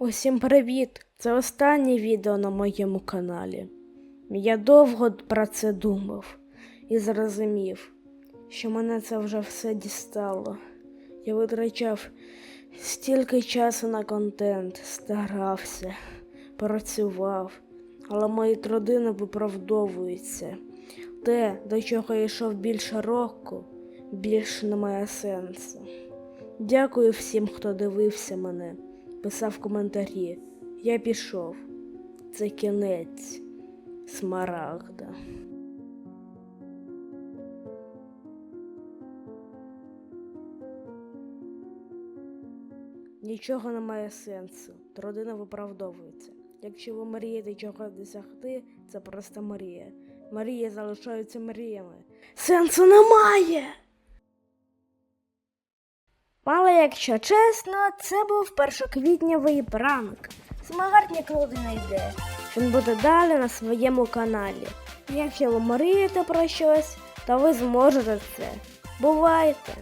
Усім привіт! Це останнє відео на моєму каналі. Я довго про це думав і зрозумів, що мене це вже все дістало. Я витрачав стільки часу на контент, старався, працював, але мої труди не виправдовуються. Те, до чого я йшов більше року, більше не має сенсу. Дякую всім, хто дивився мене, писав коментарі. Я пішов. Це кінець Смарагда. Нічого не має сенсу. Труди не виправдовуються. Якщо ви мрієте чогось досягти, це просто мрія. Мрії залишаються мріями. Сенсу немає. Але якщо чесно, це був першоквітнєвий пранк. Смагард нікуди не йде. Він буде далі на своєму каналі. Якщо ви мрієте про щось, то ви зможете це. Бувайте!